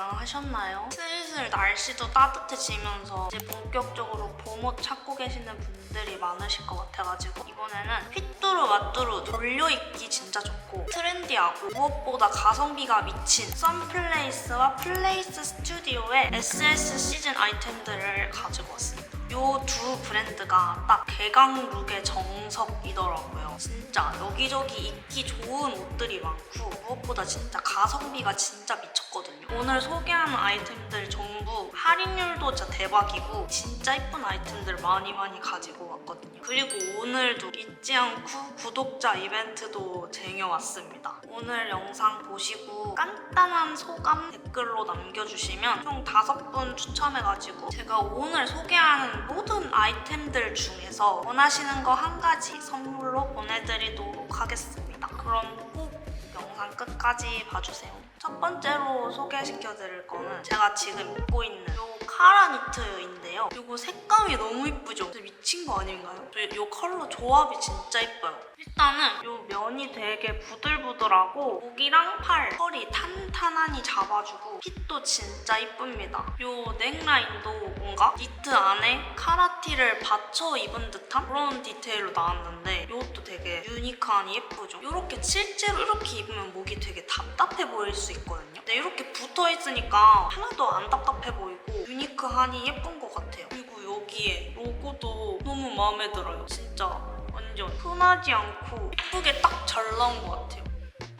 다들 개강하셨나요? 슬슬 날씨도 따뜻해지면서 이제 본격적으로 봄옷 찾고 계시는 분들이 많으실 것 같아가지고 이번에는 휘뚜루 마뚜루 돌려입기 진짜 좋고 트렌디하고 무엇보다 가성비가 미친 썬플레이스와 플레이스 스튜디오의 SS 시즌 아이템들을 가지고 왔습니다. 요두 브랜드가 딱 개강 룩의 정석이더라고요. 진짜 여기저기 입기 좋은 옷들이 많고 무엇보다 진짜 가성비가 진짜 미쳤 거든요. 오늘 소개하는 아이템들 전부 할인율도 진짜 대박이고 진짜 이쁜 아이템들 많이 많이 가지고 왔거든요. 그리고 오늘도 잊지 않고 구독자 이벤트도 쟁여왔습니다. 오늘 영상 보시고 간단한 소감 댓글로 남겨주시면 총 다섯 분 추첨해가지고 제가 오늘 소개하는 모든 아이템들 중에서 원하시는 거 한 가지 선물로 보내드리도록 하겠습니다. 그럼 끝까지 봐주세요. 첫 번째로 소개시켜드릴 거는 제가 지금 입고 있는 요 카라 니트인데요. 이거 색감이 너무 이쁘죠? 미친 거 아닌가요? 저이 컬러 조합이 진짜 이뻐요. 일단은 요 면이 되게 부들부들하고 목이랑 팔, 털이 탄탄하니 잡아주고 핏도 진짜 이쁩니다. 요 넥라인도 뭔가 니트 안에 카라티를 받쳐 입은 듯한 그런 디테일로 나왔는데 이것도 되게 유니크하니 예쁘죠? 이렇게 실제로 이렇게 입으면 목이 되게 답답해 보일 수 있거든요. 근데 이렇게 붙어 있으니까 하나도 안 답답해 보이고 유니크하니 예쁜 것 같아요. 그리고 여기에 로고도 너무 마음에 들어요. 진짜 완전 흔하지 않고 예쁘게 딱 잘 나온 것 같아요.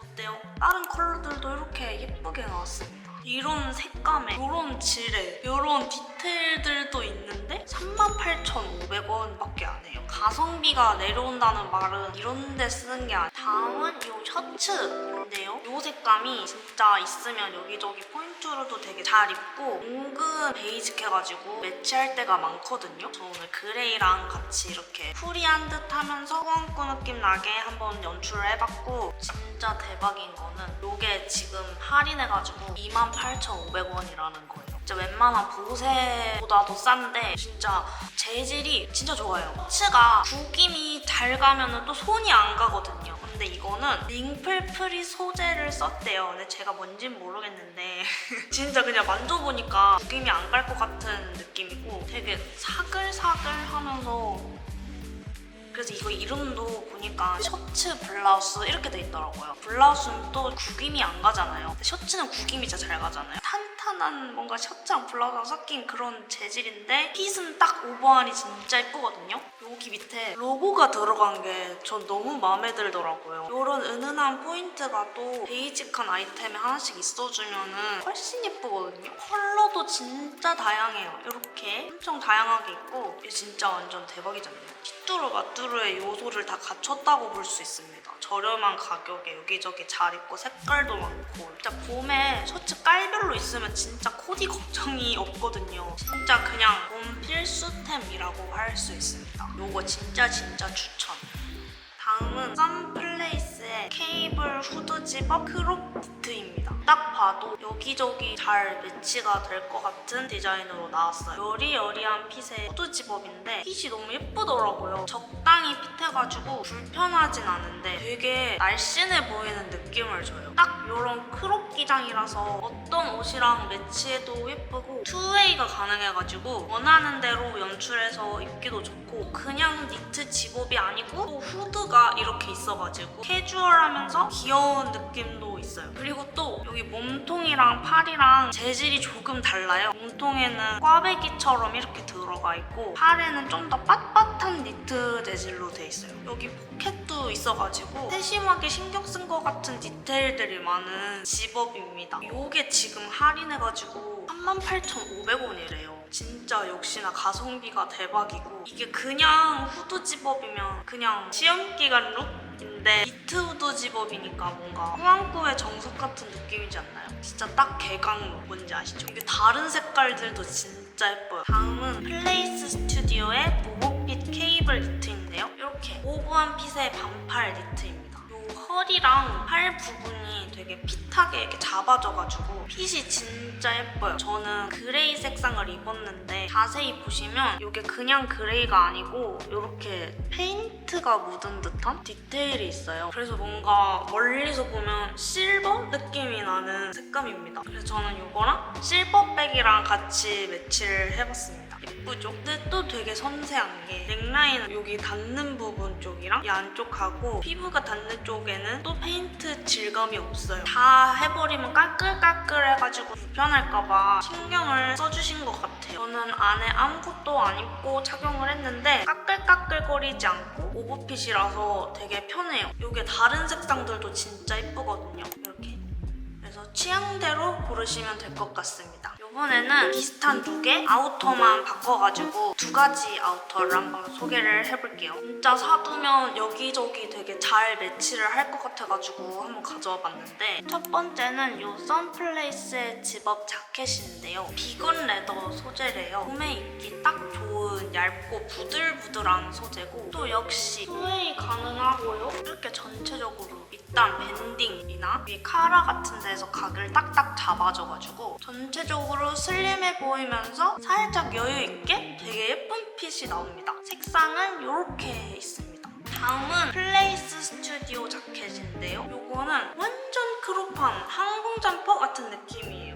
어때요? 다른 컬러들도 이렇게 예쁘게 나왔습니다. 이런 색감에 이런 질에 이런 디테일들도 있는데 38,500원밖에 안 해요. 가성비가 내려온다는 말은 이런 데 쓰는 게 아니에요. 다음은 이 셔츠인데요. 이 색감이 진짜 있으면 여기저기 포인트로도 되게 잘 입고 은근 베이직해가지고 매치할 때가 많거든요. 저 오늘 그레이랑 같이 이렇게 프리한 듯 하면서 꾸안꾸 느낌 나게 한번 연출을 해봤고 진짜 대박인 거는 이게 지금 할인해가지고 28,500원이라는 거예요. 진짜 웬만한 보세보다도 싼데 진짜 재질이 진짜 좋아요. 셔츠가 구김이 잘 가면 또 손이 안 가거든요. 근데 이거는 링플 프리 소재를 썼대요. 근데 제가 뭔진 모르겠는데 진짜 그냥 만져보니까 구김이 안 갈 것 같은 느낌이고 되게 사글사글 하면서 그래서 이거 이름도 보니까 셔츠 블라우스 이렇게 돼 있더라고요. 블라우스는 또 구김이 안 가잖아요. 셔츠는 구김이 진짜 잘 가잖아요. 탄탄한 뭔가 셔츠랑 블라우스랑 섞인 그런 재질인데 핏은 딱 오버하니 진짜 예쁘거든요. 여기 밑에 로고가 들어간 게 전 너무 마음에 들더라고요. 이런 은은한 포인트가 또 베이직한 아이템에 하나씩 있어주면 훨씬 예쁘거든요. 컬러도 진짜 다양해요. 이렇게 엄청 다양하게 있고 이게 진짜 완전 대박이잖아요. 휘뚜루 마뚜루의 요소를 다 갖췄다고 볼 수 있습니다. 저렴한 가격에 여기저기 잘 입고 색깔도 많고 진짜 봄에 셔츠 깔별로 있으면 진짜 코디 걱정이 없거든요. 진짜 그냥 봄 필수템이라고 할 수 있습니다. 요거 진짜 진짜 추천. 다음은 썬플레이스 의 케이블 후드 집업 크롭 니트입니다. 딱 봐도 여기저기 잘 매치가 될 것 같은 디자인으로 나왔어요. 여리여리한 핏의 후드 집업인데 핏이 너무 예쁘더라고요. 적당히 핏해가지고 불편하진 않은데 되게 날씬해 보이는 느낌을 줘요. 딱 이런 크롭 기장이라서 어떤 옷이랑 매치해도 예쁘고 투웨이가 가능해가지고 원하는 대로 연출해서 입기도 좋고 그냥 니트 집업이 아니고 또 후드가 이렇게 있어가지고 캐주얼하면서 귀여운 느낌도 있어요. 그리고 또 여기 몸통이랑 팔이랑 재질이 조금 달라요. 몸통에는 꽈배기처럼 이렇게 들어가 있고 팔에는 좀 더 빳빳한 니트 재질로 돼 있어요. 여기 포켓도 있어가지고 세심하게 신경 쓴 것 같은 디테일들이 많은 집업입니다. 이게 지금 할인해가지고 38,500원이래요. 진짜 역시나 가성비가 대박이고 이게 그냥 후드 집업이면 그냥 시험 기간 룩인데 니트 후드 집업이니까 뭔가 꾸안꾸의 정석 같은 느낌이지 않나요? 진짜 딱 개강 뭔지 아시죠? 이게 다른 색깔들도 진짜 예뻐요. 다음은 플레이스 스튜디오의 보호핏 케이블 니트인데요. 이렇게 오브한 핏의 반팔 니트입니다. 요 허리랑 팔 부분이 되게 핏하게 이렇게 잡아져가지고 핏이 진짜 예뻐요. 저는 그레이 색상을 입었는데 자세히 보시면 이게 그냥 그레이가 아니고 이렇게 페인트가 묻은 듯한 디테일이 있어요. 그래서 뭔가 멀리서 보면 실버 느낌이. 나는 색감입니다. 그래서 저는 이거랑 실버백이랑 같이 매치를 해봤습니다. 예쁘죠? 근데 또 되게 섬세한 게 넥라인 여기 닿는 부분 쪽이랑 이 안쪽하고 피부가 닿는 쪽 에는 또 페인트 질감이 없어요. 다 해버리면 까끌까끌해가지고 불편할까봐 신경을 써주신 것 같아요. 저는 안에 아무것도 안 입고 착용을 했는데 까끌까끌거리지 않고 오버핏이라서 되게 편해요. 이게 다른 색상들도 진짜 예쁘거든요. 이렇게. 그래서 취향대로 고르시면 될 것 같습니다. 이번에는 비슷한 두 개 아우터만 바꿔가지고 두 가지 아우터를 한번 소개를 해볼게요. 진짜 사두면 여기저기 되게 잘 매치를 할 것 같아가지고 한번 가져와 봤는데 첫 번째는 이 선플레이스의 집업 자켓인데요. 비건 레더 소재래요. 몸에 입기 딱 좋은 얇고 부들부들한 소재고 또 역시 소웨이 가능하고요. 이렇게 전체적으로 밑단 밴딩이나 위에 카라 같은 데서 각을 딱딱 잡아줘가지고 전체적으로 슬림해 보이면서 살짝 여유 있게 되게 예쁜 핏이 나옵니다. 색상은 이렇게 있습니다. 다음은 플레이스 스튜디오 자켓인데요. 이거는 완전 크롭한 항공 점퍼 같은 느낌이에요.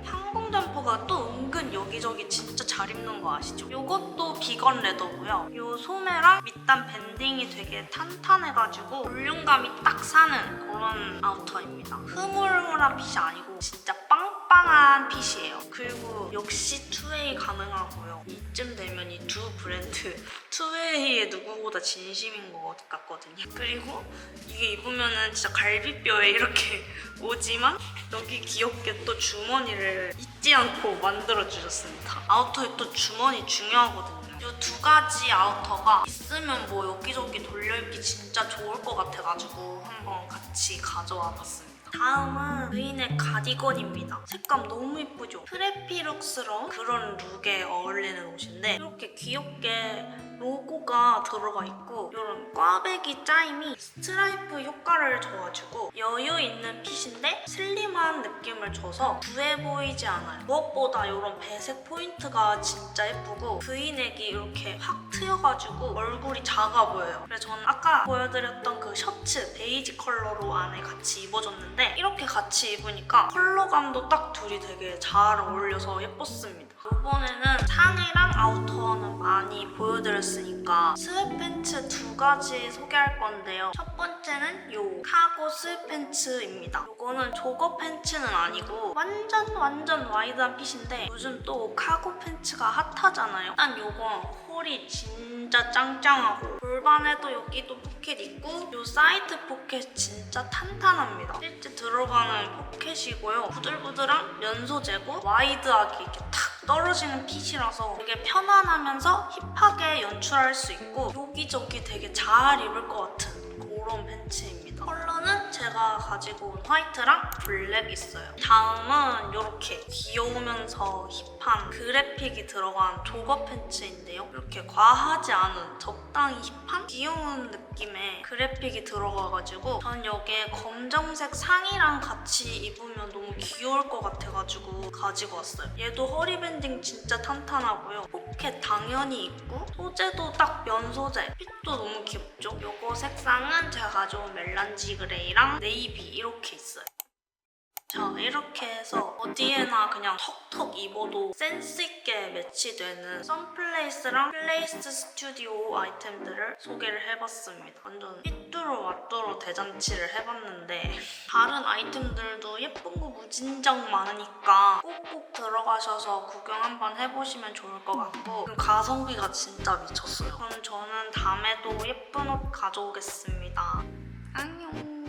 점퍼가 또 은근 여기저기 진짜 잘 입는 거 아시죠? 이것도 비건 레더고요. 이 소매랑 밑단 밴딩이 되게 탄탄해가지고 볼륨감이 딱 사는 그런 아우터입니다. 흐물흐물한 핏이 아니고 진짜 빵빵한 핏이에요. 그리고 역시 투웨이 가능하고요. 이쯤 되면 이 두 브랜드 투웨이에 누구보다 진심인 것 같거든요. 그리고 이게 입으면은 진짜 갈비뼈에 이렇게 오지만 여기 귀엽게 또 주머니를 잊지 않고 만들어 주셨습니다. 아우터에 또 주머니 중요하거든요. 이두 가지 아우터가 있으면 뭐 여기저기 돌려입기 진짜 좋을 것 같아가지고 한번 같이 가져와 봤습니다. 다음은 의인의 가디건입니다. 색감 너무 예쁘죠? 프레피룩스러운 그런 룩에 어울리는 옷인데 이렇게 귀엽게 로고가 들어가 있고 이런 꽈배기 짜임이 스트라이프 효과를 줘가지고 여유 있는 핏인데 슬림한 느낌을 줘서 부해 보이지 않아요. 무엇보다 이런 배색 포인트가 진짜 예쁘고 V넥이 이렇게 확 트여가지고 얼굴이 작아 보여요. 그래서 저는 아까 보여드렸던 그 셔츠 베이지 컬러로 안에 같이 입어줬는데 이렇게 같이 입으니까 컬러감도 딱 둘이 되게 잘 어울려서 예뻤습니다. 이번에는 상의랑 아우터는 많이 보여드렸으니까 스웨팬츠 두 가지 소개할 건데요. 첫 번째는 요 카고 스웨팬츠입니다. 이거는 조거 팬츠는 아니고 완전 완전 와이드한 핏인데 요즘 또 카고 팬츠가 핫하잖아요. 일단 요건 홀이 진짜 짱짱하고 골반에도 여기도 포켓 있고 요 사이드 포켓 진짜 탄탄합니다. 실제 들어가는 포켓이고요. 부들부들한 면 소재고 와이드하게 이렇게 탁 떨어지는 핏이라서 되게 편안하면서 힙하게 연출할 수 있고 여기저기 되게 잘 입을 것 같은 그런 팬츠입니다. 제가 가지고 온 화이트랑 블랙 있어요. 다음은 이렇게 귀여우면서 힙한 그래픽이 들어간 조거 팬츠인데요. 이렇게 과하지 않은 적당히 힙한 귀여운 느낌의 그래픽이 들어가가지고 전 여기에 검정색 상의랑 같이 입으면 너무 귀여울 것 같아가지고 가지고 왔어요. 얘도 허리 밴딩 진짜 탄탄하고요. 포켓 당연히 있고 소재도 딱 면 소재. 핏도 너무 귀엽죠? 요거 색상은 제가 가져온 멜란지 그레이랑 네이비 이렇게 있어요. 자 이렇게 해서 어디에나 그냥 턱턱 입어도 센스 있게 매치되는 선플레이스랑 플레이스 스튜디오 아이템들을 소개를 해봤습니다. 완전 삐뚤어 왓뚤어 대잔치를 해봤는데 다른 아이템들도 예쁜 거 무진장 많으니까 꼭꼭 들어가셔서 구경 한번 해보시면 좋을 것 같고 그 가성비가 진짜 미쳤어요. 그럼 저는 다음에도 예쁜 옷 가져오겠습니다. 안녕.